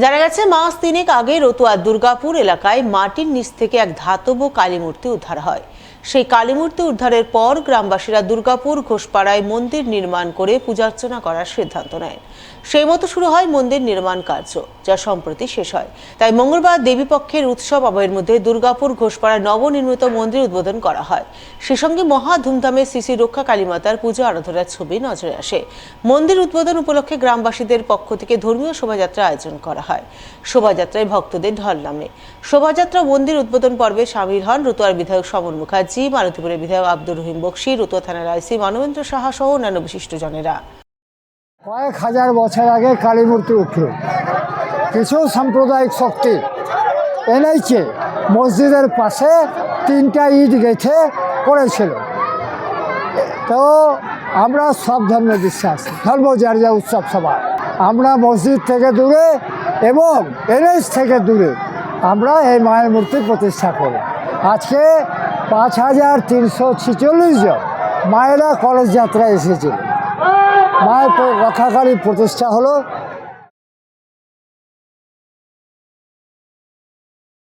জানা গেছে, মাস তিনেক আগে রতুয়া দুর্গাপুর এলাকায় মাটির নিচ থেকে এক ধাতব কালী মূর্তি উদ্ধার হয়। সেই কালীমূর্তি উদ্ধারের পর গ্রামবাসীরা দুর্গাপুর ঘোষপাড়ায় মন্দির নির্মাণ করে পূজার্চনা করার সিদ্ধান্ত নেয়। সেই মতো শুরু হয় মন্দির নির্মাণ কার্য, যা সম্প্রতি শেষ হয়। তাই মঙ্গলবার দেবীপক্ষের উৎসব আবহের মধ্যে দুর্গাপুর ঘোষপাড়ায় নবনির্মিত মন্দির উদ্বোধন করা হয়। সে সঙ্গে মহা ধুমধামে শ্রী রক্ষা কালীমাতার পুজো আরাধনার ছবি নজরে আসে। মন্দির উদ্বোধন উপলক্ষে গ্রামবাসীদের পক্ষ থেকে ধর্মীয় শোভাযাত্রা আয়োজন করা হয়। শোভাযাত্রায় ভক্তদের ঢল নামে। শোভাযাত্রা মন্দির উদ্বোধন পর্বে সামিল হন রতুয়ার বিধায়ক সমর মুখার্জি। মারুতিপুরের বিধায়ক আব্দুর রহিম বক্সি, রতুয়া থানার আইসি মানবেন্দ্র সাহা সহ অন্যান্য বিশিষ্টজনেরা। কয়েক হাজার বছর আগে কালী মূর্তি উঠল। কিছু সাম্প্রদায়িক শক্তি এনেছে মসজিদের পাশে তিনটা ইট গেছে করেছিল তো আমরা সব ধর্মে বিশ্বাস, ধর্ম যার যা উৎসব সবার। আমরা মসজিদ থেকে দূরে এবং এনএস থেকে দূরে আমরা এই মায়ের মূর্তি প্রতিষ্ঠা করি আজকে পাঁচ হাজার তিনশো ছিচল্লিশ জন মায়েরা কলেজ যাত্রায় এসেছিল। মায়ের রক্ষাকারী প্রতিষ্ঠা হলো।